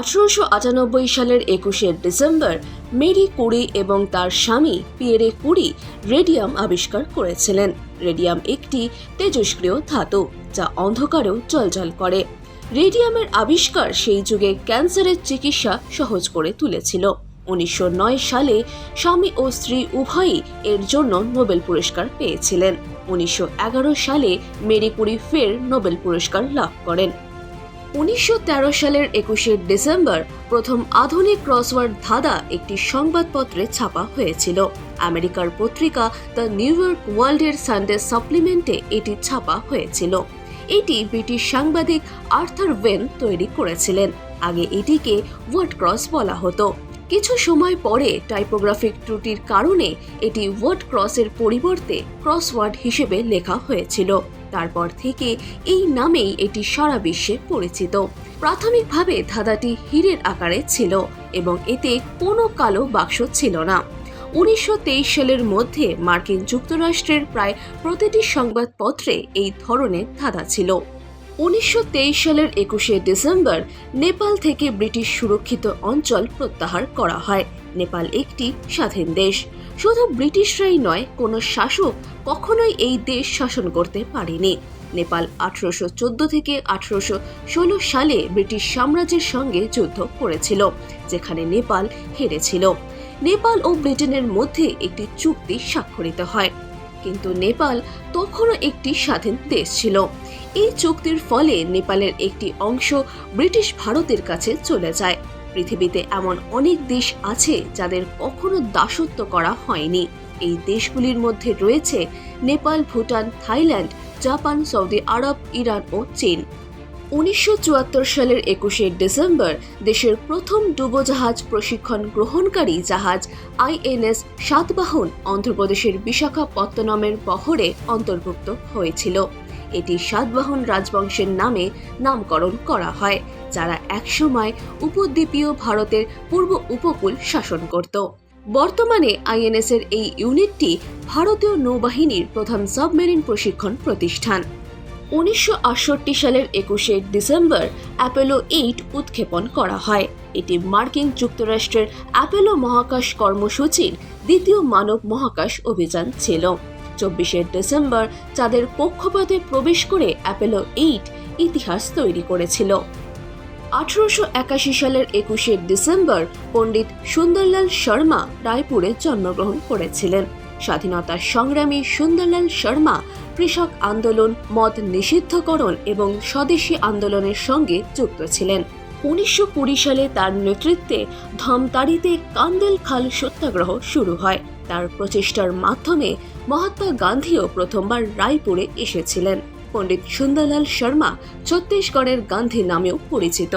আঠারোশো আটানব্বই সালের একুশে ডিসেম্বর মেরি কুরি এবং তার স্বামী পিয়েরে কুরি রেডিয়াম আবিষ্কার করেছিলেন। রেডিয়াম একটি তেজস্ক্রিয় ধাতু, যা অন্ধকারেও জলজল করে। রেডিয়ামের আবিষ্কার সেই যুগে ক্যান্সারের চিকিৎসা সহজ করে তুলেছিল। উনিশশো নয় সালে স্বামী ও স্ত্রী উভয়ই এর জন্য নোবেল পুরস্কার পেয়েছিলেন। উনিশশো এগারো সালে মেরি কুরি ফের নোবেল পুরস্কার লাভ করেন। উনিশশো তেরো সালের একুশে ডিসেম্বর প্রথম আধুনিক ক্রসওয়ার্ড ধাঁধা একটি সংবাদপত্রে ছাপা হয়েছিল। আমেরিকার পত্রিকা দ্য নিউ ইয়র্ক ওয়ার্ল্ডের সানডে সাপ্লিমেন্টে এটি ছাপা হয়েছিল। এটি ব্রিটিশ সাংবাদিক আর্থার ওয়েন তৈরি করেছিলেন। আগে এটিকে ওয়ার্ড ক্রস বলা হতো। কিছু সময় পরে টাইপোগ্রাফিক ত্রুটির কারণে এটি ওয়ার্ড ক্রসের পরিবর্তে ক্রসওয়ার্ড হিসেবে লেখা হয়েছিল। তারপর থেকে এই নামেই এটি সারা বিশ্বে পরিচিত। প্রাথমিকভাবে ধাঁধাটি হীরের আকারে ছিল এবং এতে কোনো কালো বাক্স ছিল না। উনিশশো তেইশ সালের মধ্যে মার্কিন যুক্তরাষ্ট্রের প্রায় প্রতিটি সংবাদপত্রে এই ধরনের ধাঁধা ছিল। উনিশশো তেইশ সালের একুশে ডিসেম্বর নেপাল থেকে ব্রিটিশ সুরক্ষিত অঞ্চল প্রত্যাহার করা হয়। নেপাল একটি স্বাধীন দেশ। শুধু ব্রিটিশরাই নয়, কোনো শাসক কখনোই এই দেশ শাসন করতে পারেনি। নেপাল আঠারোশো চোদ্দ থেকে আঠারোশো ষোলো সালে ব্রিটিশ সাম্রাজ্যের সঙ্গে যুদ্ধ করেছিল, যেখানে নেপাল হেরেছিল। নেপাল ও ব্রিটেনের মধ্যে একটি চুক্তি স্বাক্ষরিত হয়। কিন্তু নেপাল তখনও একটি স্বাধীন দেশ ছিল। এই চুক্তির ফলে নেপালের একটি অংশ ব্রিটিশ ভারতের কাছে চলে যায়। পৃথিবীতে এমন অনেক দেশ আছে যাদের কখনো দাসত্ব করা হয়নি। এই দেশগুলির মধ্যে রয়েছে Nepal, Bhutan, Thailand, Japan, Saudi আরব, ইরান ও চীন। উনিশশো চুয়াত্তর সালের একুশে ডিসেম্বর দেশের প্রথম ডুবোজাহাজ প্রশিক্ষণ গ্রহণকারী জাহাজ আইএনএস সাতবাহন অন্ধ্রপ্রদেশের বিশাখাপত্তনমের বহরে অন্তর্ভুক্ত হয়েছিল। এটি সাতবাহন রাজবংশের নামে নামকরণ করা হয়, যারা একসময় উপদ্বীপীয় ভারতের পূর্ব উপকূল শাসন করত। বর্তমানে আইএনএস এর এই ইউনিটটি ভারতীয় নৌবাহিনীর প্রধান সাবমেরিন প্রশিক্ষণ প্রতিষ্ঠান। উনিশশো আটষট্টি সালের একুশে ডিসেম্বর অ্যাপোলো এইট উৎক্ষেপণ করা হয়। এটি মার্কিন যুক্তরাষ্ট্রের অ্যাপোলো মহাকাশ কর্মসূচির দ্বিতীয় মানব মহাকাশ অভিযান ছিল। চব্বিশে ডিসেম্বর চাঁদের কক্ষপথে প্রবেশ করে অ্যাপোলো এইট ইতিহাস তৈরি করেছিল। আঠারোশো একাশি সালের একুশে ডিসেম্বর পণ্ডিত সুন্দরলাল শর্মা রায়পুরে জন্মগ্রহণ করেছিলেন। স্বাধীনতা সংগ্রামী সুন্দরলাল শর্মা কৃষক আন্দোলন মদ নিষিদ্ধকরণ এবং স্বদেশী আন্দোলনের সঙ্গে যুক্ত ছিলেন। উনিশশো কুড়ি সালে তার নেতৃত্বে ধমতারিতে কান্দেল খাল সত্যাগ্রহ শুরু হয়। তার প্রচেষ্টার মাধ্যমে মহাত্মা গান্ধীও প্রথমবার রায়পুরে এসেছিলেন। পণ্ডিত সুন্দরলাল শর্মা ছত্তিশগড়ের গান্ধী নামেও পরিচিত।